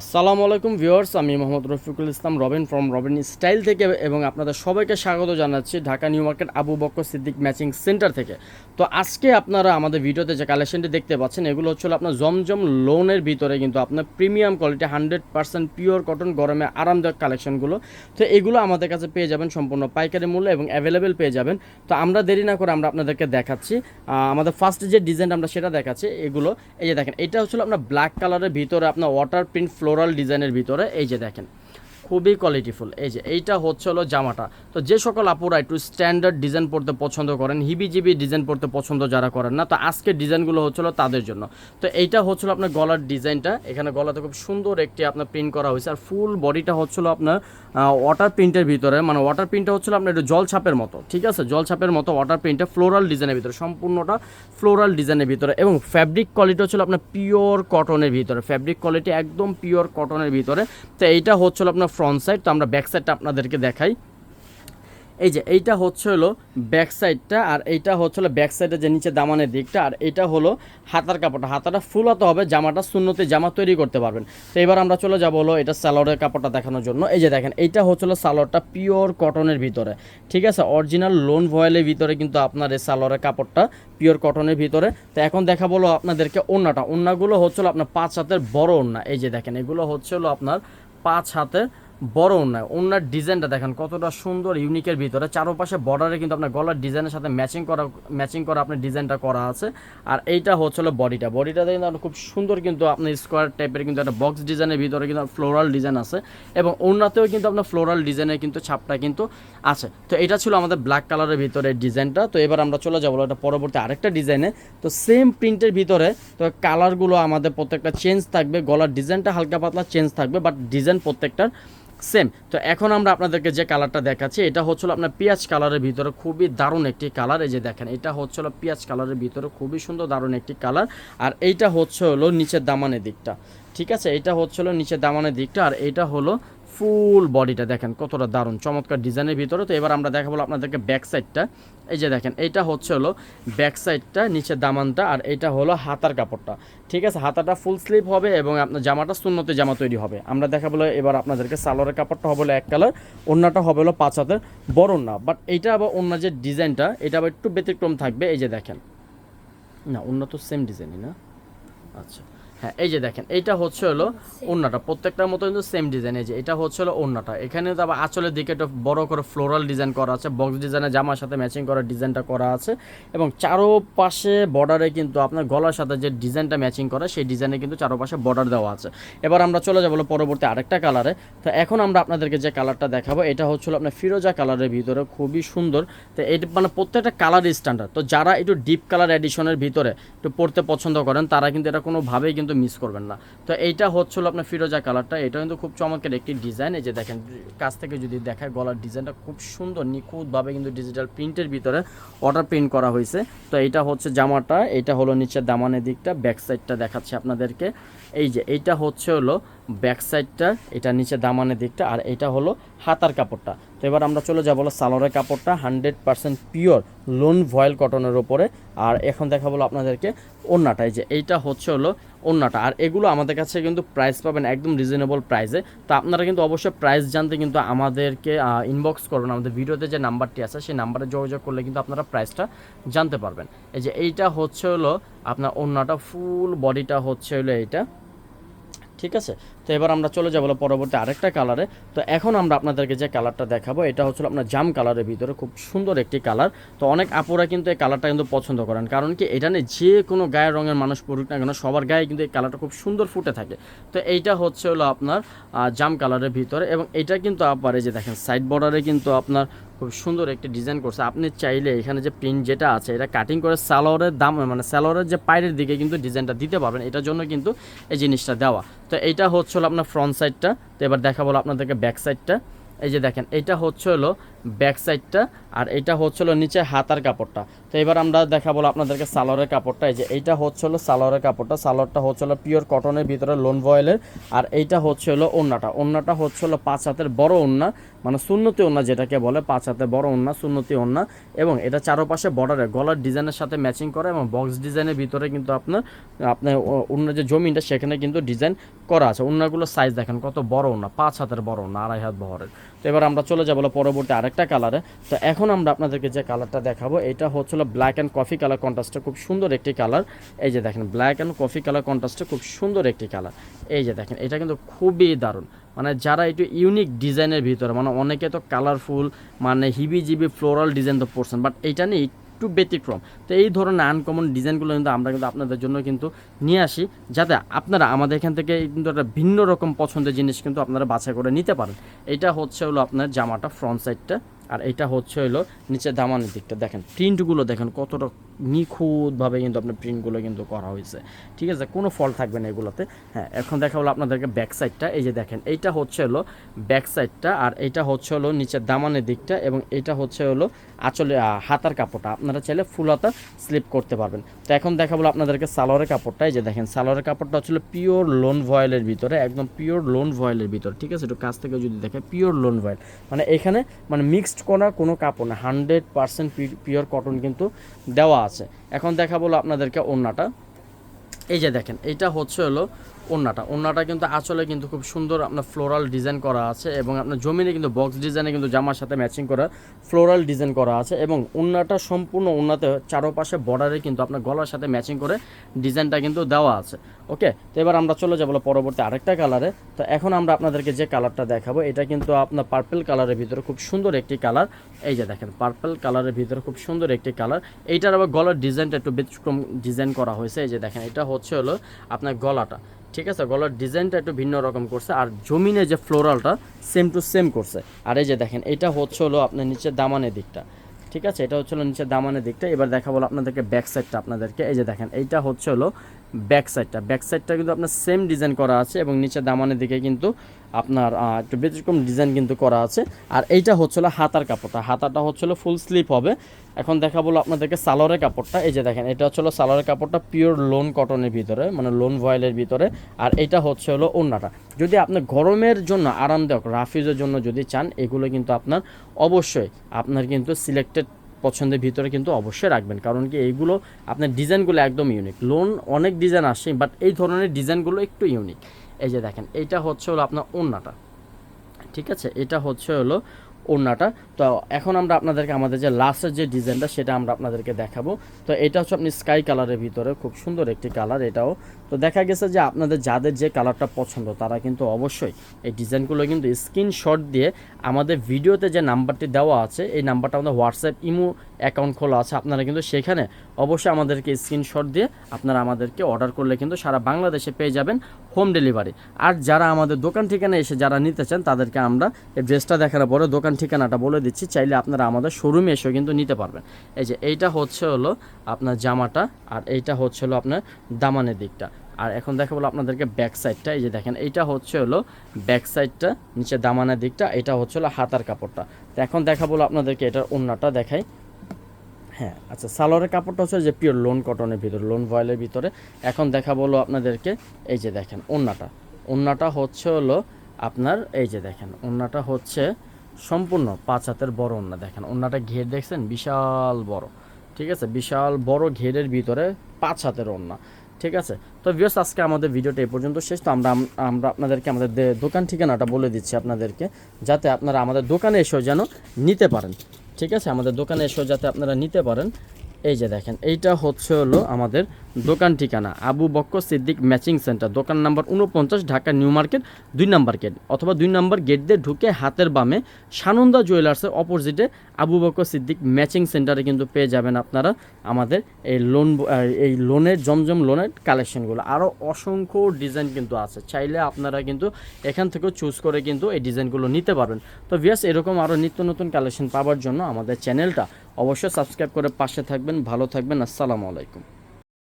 আসসালামু আলাইকুম ভিউয়ার্স, আমি মোহাম্মদ রফিকুল ইসলাম, রবিন ফ্রম রবিন স্টাইল থেকে এবং আপনাদের সবাইকে স্বাগত জানাচ্ছি Dhaka new market Abu Bakkar Siddique matching centre থেকে। তো আজকে আপনারা আমাদের ভিডিওতে যে কালেকশনটি দেখতে পাচ্ছেন, এগুলো হচ্ছে আপনার জমজম লোনের ভিতরে কিন্তু আপনার premium quality, hundred percent pure cotton, গরমে আরামদায়ক কালেকশনগুলো। তো এগুলো আমাদের কাছে পেয়ে যাবেন, সম্পূর্ণ পাইকারি মূল্য এবং অ্যাভেলেবেল পেয়ে যাবেন। তো আমরা দেরি না করে আমরা আপনাদেরকে দেখাচ্ছি। আমাদের ফার্স্ট যে ডিজাইন আমরা সেটা দেখাচ্ছি, এগুলো, এই যে দেখেন, এটা হচ্ছিল আপনার ব্ল্যাক কালারের ভিতরে আপনার ওয়াটার প্রিন্ট ফ্লোরাল ডিজাইনের ভিতরে এই যে দেখেন। খুবই কোয়ালিটিফুল এই যে, এইটা হচ্ছে হলো জামাটা। তো যে সকল আপুরা একটু স্ট্যান্ডার্ড ডিজাইন পড়তে পছন্দ করেন, হিবিজিবি ডিজাইন পড়তে পছন্দ যারা করেন না, তো আজকে ডিজাইনগুলো হচ্ছিল তাদের জন্য। তো এইটা হচ্ছিল আপনার গলার ডিজাইনটা এখানে গলাতে খুব সুন্দর একটি আপনার প্রিন্ট করা হয়েছে। আর ফুল বডিটা হচ্ছিল আপনার ওয়াটার প্রিন্টের ভিতরে। মানে ওয়াটার প্রিন্টটা হচ্ছিল আপনার একটু জল ছাপের মতো, ঠিক আছে? জল ছাপের মতো ওয়াটার প্রিন্টটা ফ্লোরাল ডিজাইনের ভিতরে, সম্পূর্ণটা ফ্লোরাল ডিজাইনের ভিতরে। এবং ফ্যাব্রিক কোয়ালিটি হচ্ছিল আপনার পিওর কটনের ভিতরে। ফ্যাব্রিক কোয়ালিটি একদম পিওর কটনের ভিতরে। তো এইটা হচ্ছিল আপনার ফ্রন্ট সাইড তো আমরা ব্যাক সাইডটা আপনাদেরকে দেখাই। এই যে, এইটা হচ্ছে হলো ব্যাক সাইডটা আর এইটা হচ্ছে হলো ব্যাক সাইডের যে নিচে দামানের দিকটা, আর এটা হলো হাতার কাপড়টা। হাতাটা ফুলাতে হবে, জামাটা শূন্যতে জামা তৈরি করতে পারবেন। তো এবার আমরা চলে যাব হলো এটা সালোয়ারের কাপড়টা দেখানোর জন্য। এই যে দেখেন, এইটা হচ্ছে হলো সালোয়ারটা পিওর কটনের ভিতরে। ঠিক আছে অরিজিনাল লোন ভয়েলের ভিতরে কিন্তু আপনার এই সালোয়ারের কাপড়টা পিওর কটনের ভিতরে। তো এখন দেখা বলো আপনাদেরকে ওন্নাটা। ওন্নাগুলো হচ্ছে হলো আপনার পাঁচ হাতের বড় ওন্না। এই যে দেখেন, এগুলো হচ্ছে হলো আপনার পাঁচ হাতের বড় ওন্নায় ওন্নার ডিজাইনটা দেখেন কতটা সুন্দর ইউনিকের ভিতরে। চারপাশে বর্ডারে কিন্তু আপনার গলার ডিজাইনের সাথে ম্যাচিং করা ম্যাচিং করা আপনার ডিজাইনটা করা আছে। আর এইটা হচ্ছে হলো বডিটা বডিটাতে কিন্তু খুব সুন্দর কিন্তু আপনার স্কোয়ার টাইপের কিন্তু একটা বক্স ডিজাইনের ভিতরে কিন্তু ফ্লোরাল ডিজাইন আছে। এবং ওন্নাতেও কিন্তু আপনার ফ্লোরাল ডিজাইনের কিন্তু ছাপটা কিন্তু আছে। তো এটা ছিল আমাদের ব্ল্যাক কালারের ভিতরে ডিজাইনটা তো এবার আমরা চলে যাব এটা পরবর্তী আরেকটা ডিজাইনে তো সেম প্রিন্টের ভিতরে তো কালারগুলো আমাদের প্রত্যেকটা চেঞ্জ থাকবে, গলার ডিজাইনটা হালকা পাতলা চেঞ্জ থাকবে বাট ডিজাইন প্রত্যেকটার সেম তো এখন আমরা আপনাদেরকে যে কালারটা দেখাচ্ছি, এটা হচ্ছিল আপনার পেঁয়াজ কালারের ভিতরে খুবই দারুণ একটি কালার এই যে দেখেন, এটা হচ্ছিল পেঁয়াজ কালারের ভিতরে খুবই সুন্দর দারুণ একটি কালার আর এইটা হচ্ছে হলো নিচের দামানের দিকটা, ঠিক আছে? এটা হচ্ছিল নিচের দামানের দিকটা, আর এটা হলো ফুল বডিটা দেখেন, কতটা দারুণ, চমৎকার ডিজাইনের ভিতরে। তো এবার আমরা দেখাবো আপনাদেরকে ব্যাক সাইডটা এই যে দেখেন, এইটা হচ্ছে হলো ব্যাক সাইডটা নিচের দামানটা, আর এটা হলো হাতার কাপড়টা। ঠিক আছে, হাতাটা ফুল স্লিভ হবে এবং আপনার জামাটা শূন্যতে জামা তৈরি হবে। আমরা দেখাবো এবার আপনাদেরকে সালোয়ারের কাপড়টা হবে এক কালার অন্যটা হবে হলো পাঁচ হাতের বড় না বাট এইটা আবার অন্য যে ডিজাইনটা এটা আবার একটু ব্যতিক্রম থাকবে। এই যে দেখেন। না অন্য তো সেম ডিজাইনই না? আচ্ছা। হ্যাঁ এই যে দেখেন, এইটা হচ্ছে হলো ওন্নাটা প্রত্যেকটার মতো কিন্তু সেম ডিজাইন এই যে এটা হচ্ছে হলো ওন্নাটা এখানে তো আবার আঁচলের দিকে একটা বড় করে ফ্লোরাল ডিজাইন করা আছে বক্স ডিজাইনের জামার সাথে ম্যাচিং করা ডিজাইনটা করা আছে। এবং চারোপাশে বর্ডারে কিন্তু আপনার গলার সাথে যে ডিজাইনটা ম্যাচিং করা, সেই ডিজাইনে কিন্তু চারোপাশে বর্ডার দেওয়া আছে। এবার আমরা চলে যাব পরবর্তী আরেকটা কালারে তো এখন আমরা আপনাদেরকে যে কালারটা দেখাবো, এটা হচ্ছিল আপনার ফিরোজা কালারের ভিতরে, খুবই সুন্দর। তো এটা মানে প্রত্যেকটা কালার স্ট্যান্ডার্ড তো যারা একটু ডিপ কালার এডিশনের ভিতরে একটু পড়তে পছন্দ করেন, তারা কিন্তু এটা কোনোভাবেই কিন্তু মিস করবেন না। তো এইটা হচ্ছিল আপনার ফিরোজা কালারটা এটা কিন্তু খুব চমৎকার একটি ডিজাইন এই যে দেখেন, কাছ থেকে যদি দেখায় গলার ডিজাইনটা খুব সুন্দর, নিখুঁতভাবে কিন্তু ডিজিটাল প্রিন্টের ভিতরে অর্ডার প্রিন্ট করা হয়েছে। তো এইটা হচ্ছে জামাটা। এটা হলো নিচের দামানের দিকটা। ব্যাক সাইডটা দেখাচ্ছে আপনাদেরকে। এই যে, এইটা হচ্ছে হলো ব্যাক সাইডটা এটা নিচে দামানের দিকটা। আর এটা হলো হাতার কাপড়টা। তো এবার আমরা চলে যাব সালোয়ারের কাপড়টা। Hundred percent pure lawn voile কটনের ওপরে আর এখন দেখা বলো আপনাদেরকে ওন্নাটা এই যে, এইটা হচ্ছে হলো ওন্নাটা আর এগুলো আমাদের কাছে কিন্তু প্রাইস পাবেন একদম রিজনেবল প্রাইসে তো আপনারা কিন্তু অবশ্যই প্রাইস জানতে কিন্তু আমাদেরকে ইনবক্স করুন। আমাদের ভিডিওতে যে নাম্বারটি আছে, সেই নাম্বারে যোগাযোগ করলে কিন্তু আপনারা প্রাইসটা জানতে পারবেন। এই যে এইটা হচ্ছে হলো আপনার অন্যটা ফুল বডিটা হচ্ছে হলো এইটা। ঠিক আছে? তো এবার আমরা চলে যাব পরবর্তী আরেকটা কালারে তো এখন আমরা আপনাদেরকে যে কালারটা দেখাবো, এটা হচ্ছে আপনার জাম কালারের ভিতরে খুব সুন্দর একটি কালার তো অনেক আপুরা কিন্তু এই কালারটা কিন্তু পছন্দ করেন, কারণ কি এটা নিয়ে যে কোনো গায়ের রঙের মানুষ পড়ুক না কেন, সবার গায়ে কিন্তু এই কালারটা খুব সুন্দর ফুটে থাকে। তো এইটা হচ্ছে হলো আপনার জাম কালারের ভিতরে এবং এটা কিন্তু আবার এই যে দেখেন সাইড বর্ডারে কিন্তু আপনার খুব সুন্দর একটি ডিজাইন করছে। আপনি চাইলে এখানে যে প্রিন্ট যেটা আছে, এটা কাটিং করে সালোয়ারের দাম মানে সালোয়ারের যে পায়ের দিকে কিন্তু ডিজাইনটা দিতে পারবেন, এটার জন্য কিন্তু এই জিনিসটা দেওয়া। তো এইটা হচ্ছে হলো আপনার ফ্রন্ট সাইডটা তো এবার দেখা বলো আপনাদেরকে ব্যাক সাইডটা এই যে দেখেন, এটা হচ্ছে হলো ব্যাক সাইডটা আর এটা হচ্ছিল নিচে হাতার কাপড়টা। তো এবার আমরা দেখাবো আপনাদেরকে সালোয়ারের কাপড়টা। এই যে এইটা হচ্ছিল সালোয়ারের কাপড়টা। সালোয়ারটা হচ্ছিল পিওর কটনের ভিতরে লোন ভয়েলের আর এইটা হচ্ছিল ওন্নাটা। ওন্নাটা হচ্ছিল পাঁচ হাতের বড় ওন্না মানে সুন্নতি ওন্না যেটাকে বলে, পাঁচ হাতের বড় ওন্না, সুন্নতি ওন্না। এবং এটা চারপাশে বর্ডারে গলার ডিজাইনের সাথে ম্যাচিং করে এবং বক্স ডিজাইনের ভিতরে কিন্তু আপনার আপনার অন্য যে জমিটা, সেখানে কিন্তু ডিজাইন করা আছে। ওন্নাগুলো সাইজ দেখেন, কত বড় ওন্না, পাঁচ হাতের বড় ওন্না, আড়াই হাত বহরের। তো এবার আমরা চলে যাব পরবর্তী আরেকটা কালারে তো এখন আমরা আপনাদেরকে যে কালারটা দেখাবো, এটা হচ্ছিল ব্ল্যাক অ্যান্ড কফি কালার কন্ট্রাস্টটা খুব সুন্দর একটি কালার এই যে দেখেন ব্ল্যাক অ্যান্ড কফি কালার কন্ট্রাস্টটা খুব সুন্দর একটি কালার এই যে দেখেন, এটা কিন্তু খুবই দারুণ। মানে যারা একটু ইউনিক ডিজাইনের ভিতরে মানে অনেকে তো কালারফুল মানে হিবি জিবি ফ্লোরাল ডিজাইন তো পড়ছেন বাট এইটা নিয়ে একটু ব্যতিক্রম। তো এই ধরনের আনকমন ডিজাইনগুলো কিন্তু আমরা কিন্তু আপনাদের জন্য কিন্তু নিয়ে আসি, যাতে আপনারা আমাদের এখান থেকে কিন্তু একটা ভিন্ন রকম পছন্দের জিনিস কিন্তু আপনারা বাছাই করে নিতে পারেন। এটা হচ্ছে হলো আপনার জামাটা ফ্রন্ট সাইডটা আর এটা হচ্ছে হলো নিচে দামানের দিকটা। দেখেন প্রিন্টগুলো দেখেন কতটা নিখুঁতভাবে কিন্তু আপনার প্রিন্টগুলো কিন্তু করা হয়েছে। ঠিক আছে? কোনো ফল থাকবে না এগুলোতে। হ্যাঁ এখন দেখা হলো আপনাদেরকে ব্যাক সাইডটা এই যে দেখেন, এইটা হচ্ছে হলো ব্যাক সাইডটা আর এইটা হচ্ছে হলো নিচের দামানের দিকটা এবং এটা হচ্ছে হলো আঁচলে হাতার কাপড়টা। আপনারা চাইলে ফুল হাতা স্লিপ করতে পারবেন। তো এখন দেখা বলো আপনাদেরকে সালোয়ারের কাপড়টা। এই যে দেখেন, সালোয়ারের কাপড়টা হচ্ছিল পিওর লোন ভয়েলের ভিতরে, একদম পিওর লোন ভয়েলের ভিতরে। ঠিক আছে? একটু কাছ থেকে যদি দেখে পিওর লোন ভয়েল মানে এখানে মানে মিক্সড করা কোনো কাপড় না। হান্ড্রেড পার্সেন্ট পিওর কটন কিন্তু দেওয়া আছে। এখন দেখা বলো আপনাদেরকে ওড়নাটা। এই যে দেখেন এটা হচ্ছে হলো ওন্নাটা। ওন্নাটা কিন্তু আসলে কিন্তু খুব সুন্দর আপনার ফ্লোরাল ডিজাইন করা আছে এবং আপনার জমিনে কিন্তু বক্স ডিজাইনে কিন্তু জামার সাথে ম্যাচিং করা ফ্লোরাল ডিজাইন করা আছে এবং ওন্নাটা সম্পূর্ণ ওন্নাতে চারপাশে বর্ডারে কিন্তু আপনার গলার সাথে ম্যাচিং করে ডিজাইনটা কিন্তু দেওয়া আছে। ওকে তো এবার আমরা চলে যাব পরবর্তী আরেকটা কালারে তো এখন আমরা আপনাদেরকে যে কালারটা দেখাবো, এটা কিন্তু আপনার পার্পেল কালারের ভিতরে খুব সুন্দর একটি কালার এই যে দেখেন পার্পেল কালারের ভিতরে খুব সুন্দর একটি কালার এইটার আবার গলার ডিজাইনটা একটু ব্যতিক্রম ডিজাইন করা হয়েছে। এই যে দেখেন, এটা হচ্ছে হলো আপনার গলাটা। ঠিক আছে, গলার ডিজাইনটা একটু ভিন্ন রকম করছে, আর জমিনে যে ফ্লোরালটা সেম টু সেম করছে। আর এই যে দেখেন, এটা হচ্ছে হলো আপনার নিচে দামানের দিকটা। ঠিক আছে, এটা হচ্ছে হলো নিচের দামানের দিকটা। এবার দেখা বলো আপনাদেরকে ব্যাক সাইডটা আপনাদেরকে। এই যে দেখেন, এইটা হচ্ছে হলো ব্যাক সাইডটা ব্যাক সাইডটা কিন্তু আপনার সেম ডিজাইন করা আছে এবং নিচে দামানের দিকে কিন্তু আপনার একটু ব্যতিক্রম ডিজাইন কিন্তু করা আছে। আর এইটা হচ্ছে হলো হাতার কাপড়টা। হাতাটা হচ্ছে হলো ফুল স্লিপ হবে। এখন দেখা বলো আপনাদেরকে সালোয়ারের কাপড়টা। এই যে দেখেন, এটা হচ্ছে হলো সালোয়ারের কাপড়টা পিওর লোন কটনের ভিতরে মানে লোন ভয়েলের ভিতরে। আর এটা হচ্ছে হলো ওন্নাটা যদি আপনি গরমের জন্য, আরামদায়ক, রাফিজের জন্য যদি চান, এগুলো কিন্তু আপনার অবশ্যই, আপনার কিন্তু সিলেক্টেড পছন্দের ভিতরে কিন্তু অবশ্যই রাখবেন। কারণ কি, এইগুলো আপনার ডিজাইনগুলো একদম ইউনিক লোন অনেক ডিজাইন আসে বাট এই ধরনের ডিজাইনগুলো একটু ইউনিক এই যে দেখেন এইটা হচ্ছে হলো আপনার ওন্নাটা ঠিক আছে? এটা হচ্ছে হলো ওড়নাটা। তো এখন আমরা আপনাদেরকে আমাদের যে লাস্টের যে ডিজাইনটা, সেটা আমরা আপনাদেরকে দেখাবো। তো এটা হচ্ছে আপনি স্কাই কালারের ভিতরে, খুব সুন্দর একটি কালার এটাও। তো দেখা গেছে যে আপনাদের যাদের যে কালারটা পছন্দ, তারা কিন্তু অবশ্যই এই ডিজাইনগুলো কিন্তু স্ক্রিনশট দিয়ে আমাদের ভিডিওতে যে নাম্বারটি দেওয়া আছে, এই নাম্বারটা আমাদের হোয়াটসঅ্যাপ ইমো অ্যাকাউন্ট খোলা আছে আপনারা কিন্তু সেখানে অবশ্যই আমাদেরকে স্ক্রিনশট দিয়ে আপনারা আমাদেরকে অর্ডার করলে কিন্তু সারা বাংলাদেশে পেয়ে যাবেন হোম ডেলিভারি। আর যারা আমাদের দোকান ঠিকানা এসে যারা নিতে চান, তাদেরকে আমরা ড্রেসটা দেখার পরে দোকান ঠিকানাটা বলে দিচ্ছি, চাইলে আপনারা আমাদের শোরুমে এসেও কিন্তু নিতে পারবেন। এই যে এইটা হচ্ছে হলো আপনার জামাটা, আর এইটা হচ্ছে হলো আপনার দামানের দিকটা। আর এখন দেখা বলো আপনাদেরকে ব্যাক সাইডটা, এই যে দেখেন, এইটা হচ্ছে হলো ব্যাক সাইডটা, নিচে দামানের দিকটা, এটা হচ্ছে হলো হাতার কাপড়টা। তো এখন দেখা বলো আপনাদেরকে এটার ওন্নাটা দেখাই। হ্যাঁ আচ্ছা সালোয়ারের কাপড়টা হচ্ছে যে পিওর লোন কটনের ভিতরে লোন ভয়েলের ভিতরে। এখন দেখা বলো আপনাদেরকে, এই যে দেখেন, ওন্নাটা। ওন্নাটা হচ্ছে হলো আপনার, এই যে দেখেন, ওন্নাটা হচ্ছে সম্পূর্ণ পাঁচ হাতের বড় ওন্না। দেখেন, ওন্নাটা ঘের দেখছেন? বিশাল বড়। ঠিক আছে? বিশাল বড় ঘেরের ভিতরে পাঁচ হাতের ওন্না। ঠিক আছে? তো ভিউস আজকে আমাদের ভিডিওটা এই পর্যন্ত শেষ। তো আমরা আমরা আপনাদেরকে আমাদের দোকান ঠিকানাটা বলে দিচ্ছি আপনাদেরকে, যাতে আপনারা আমাদের দোকানে এসেও যেন নিতে পারেন। ঠিক আছে? আমাদের দোকানে এসেও যাতে আপনারা নিতে পারেন। এই যে দেখেন, এইটা হচ্ছে হলো আমাদের দোকান ঠিকানা। আবু বক্কর সিদ্দিক ম্যাচিং সেন্টার, দোকান নাম্বার উনপঞ্চাশ ঢাকা নিউ মার্কেট, দুই নাম্বার গেট, অথবা দুই নাম্বার গেট দিয়ে ঢুকে হাতের বামে সানন্দা জুয়েলার্সের অপোজিটে আবু বক্কর সিদ্দিক ম্যাচিং সেন্টারে কিন্তু পেয়ে যাবেন আপনারা আমাদের এই লোন এই লোনের জমজম লোনের কালেকশনগুলো আরও অসংখ্য ডিজাইন কিন্তু আছে। চাইলে আপনারা কিন্তু এখান থেকেও চুজ করে কিন্তু এই ডিজাইনগুলো নিতে পারবেন। তো ভিয়াস এরকম আরও নিত্য নতুন কালেকশন পাওয়ার জন্য আমাদের চ্যানেলটা অবশ্যই সাবস্ক্রাইব করে পাশে থাকবেন ভালো থাকবেন আসসালামু আলাইকুম।